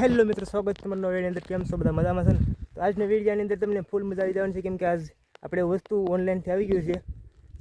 Hello મિત્રો, સ્વાગત તમારું નવા અંદર. કેમ છો બધા? મજામાં છે ને? તો આજની વિડીયોની અંદર તમને ફૂલ મજા આવી જવાની છે, કેમ કે આજ આપણે વસ્તુ ઓનલાઈનથી આવી ગયું છે,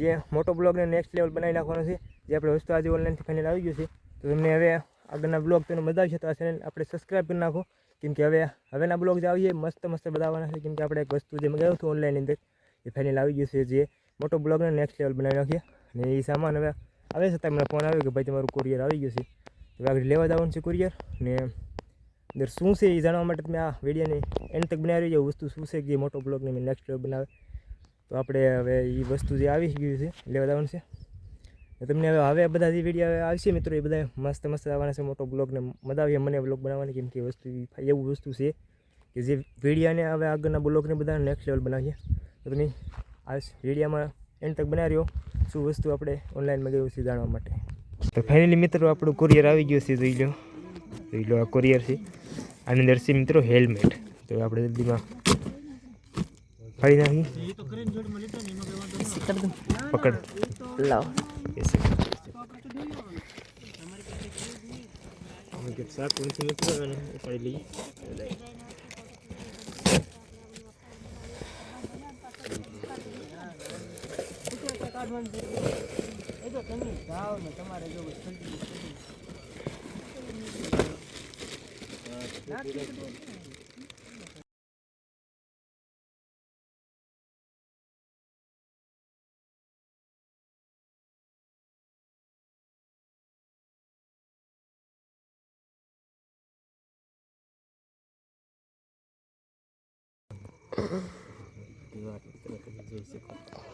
જે મોટો બ્લોગને નેક્સ્ટ લેવલ બનાવી નાખવાનો છે, જે આપણે વસ્તુ આજે ઓનલાઈનથી ફાઇનલ આવી ગયું છે. તો તમને હવે આગળના બ્લોગ તમને મજા આવશે તો આ ચેનલ આપણે સબસ્ક્રાઈબ કરી નાખો, કેમ કે હવે હવેના બ્લોગ જે આવીએ મસ્ત મસ્ત બતાવવાના છે, કેમ કે આપણે એક વસ્તુ જે મગાવ્યું હતું ઓનલાઈન અંદર, એ ફાઇનલ આવી ગયું છે, જે મોટો બ્લોગને નેક્સ્ટ લેવલ બનાવી નાખીએ. અને એ સામાન હવે આવે છે તમને ફોન આવ્યો કે ભાઈ તમારું કુરિયર આવી ગયું છે. હવે આગળ લેવા જવાનું છે કુરિયર ને અંદર શું છે એ જાણવા માટે તમે આ વિડીયોને એન્ડ તક બનાવી રહ્યો વસ્તુ શું છે કે જે મોટો બ્લોગને મેં નેક્સ્ટ બનાવે. તો આપણે હવે એ વસ્તુ જે આવી ગયું છે લેવા જવાનું છે. તમને હવે હવે બધા જે વીડિયો આવશે મિત્રો, એ બધા મસ્ત મસ્ત આવવાના છે. મોટો બ્લોગને મજા આવી. મને બ્લોગ બનાવવાની કેમ કે વસ્તુ, એવું વસ્તુ છે કે જે વિડીયાને હવે આગળના બ્લોગને બધા નેક્સ્ટ લેવલ બનાવીએ. તો તમે આ વિડીયામાં એન્ડ તક બનાવી રહ્યો. શું વસ્તુ આપણે ઓનલાઈન મગાવ્યું છે જાણવા માટે. તો ફાઇનલી મિત્રો, આપણું કુરિયર આવી ગયું છે, જોઈ લો જોઈ લો આ કુરિયર છે આની અંદર છે મિત્રો હેલ્મેટ તો આપણે જલ્દીમાં ફાડી નાખી પકડ લાવ શાક ઊંચી Два, три, девять секунд.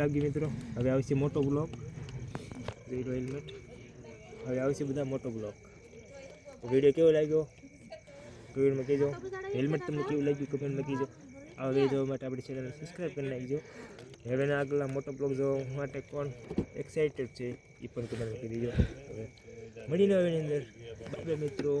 લાગ્યું મિત્રો. હવે આવશે મોટો બ્લોક. ઝીરો હેલ્મેટ હવે આવશે બધા મોટો બ્લોક. વીડિયો કેવો લાગ્યો? કમેન્ટમાં કહેજો. હેલ્મેટ તમને કેવું લાગ્યું? કમેન્ટમાં કહેજો. આ વીડિયો જોવા માટે આપણી ચેનલને સબસ્ક્રાઈબ કરી નાખજો. હવેના આગળના મોટો બ્લોગ જોવા માટે કોણ એક્સાઇટેડ છે, એ પણ કમેન્ટ કરી દેજો હવે મળીને હવે અંદર. બાય મિત્રો.